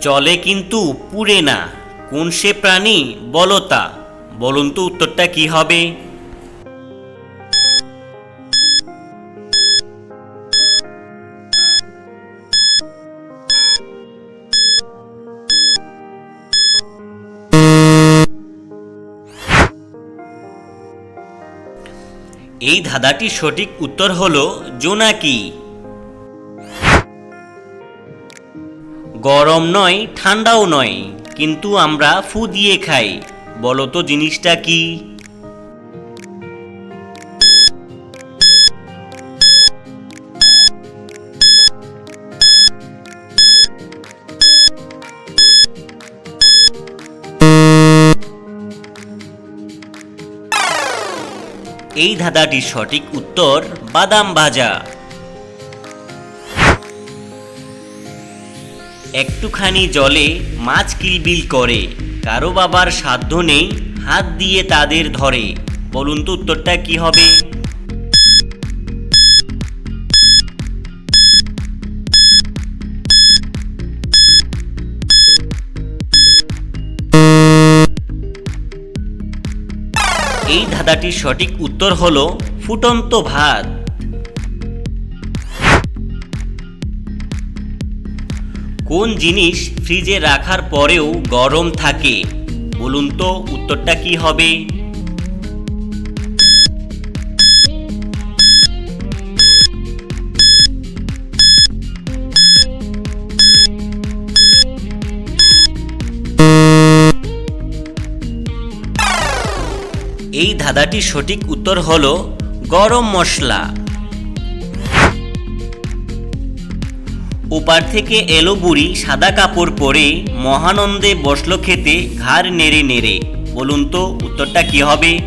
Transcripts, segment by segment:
জলে কিন্তু পুড়ে না। কোন সে প্রাণী বলো তা? বলুন তো উত্তরটা কি হবে? এই ধাঁধাটির সঠিক উত্তর হলো জোনাকি। গরম নয়, ঠান্ডাও নয়, কিন্তু আমরা ফু দিয়ে খাই। বলো তো জিনিসটা কি? এই ধাঁধাটির সঠিক উত্তর বাদাম ভাজা। একটুখানি জলে মাছ কিলবিল করে। কারও বাবার সাধ্য নেই, হাত দিয়ে তাদের ধরে। বলুন তো উত্তরটা কি হবে? এই ধাঁধাটির সঠিক উত্তর হলো ফুটন্ত ভাত। কোন জিনিস ফ্রিজে রাখার পরেও গরম থাকে? বলুন তো উত্তরটা কি হবে? এই ধাঁধাটির সঠিক উত্তর হলো গরম মশলা। ওপার থেকে এলো বুড়ি সাদা কাপড় পরে মহানন্দে বসল খেতে, ঘাড় নেড়ে নেড়ে। বলুন তো, উত্তরটা কি হবে?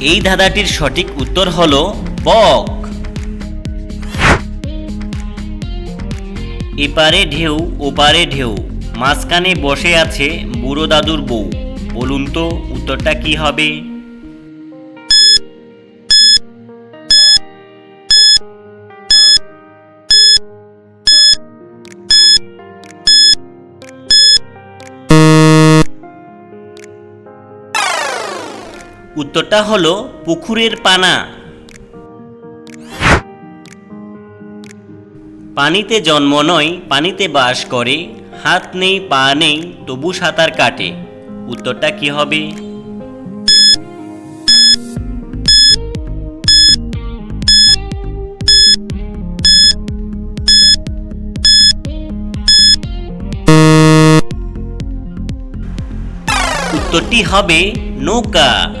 এই ধাঁধাটির সঠিক উত্তর হলো বক। এপারে ঢেউ, ওপারে ঢেউ। মাঝখানে বসে আছে বুড়ো দাদুর বউ। বলুন তো, উত্তরটা কি হবে? উত্তরটা হলো পুকুরের পানা। পানিতে জন্ম নয়, পানিতে বাস করে, হাত নেই, পা নেই, তবু সাঁতার কাটে। উত্তরটা কি হবে? উত্তরটি হবে নৌকা।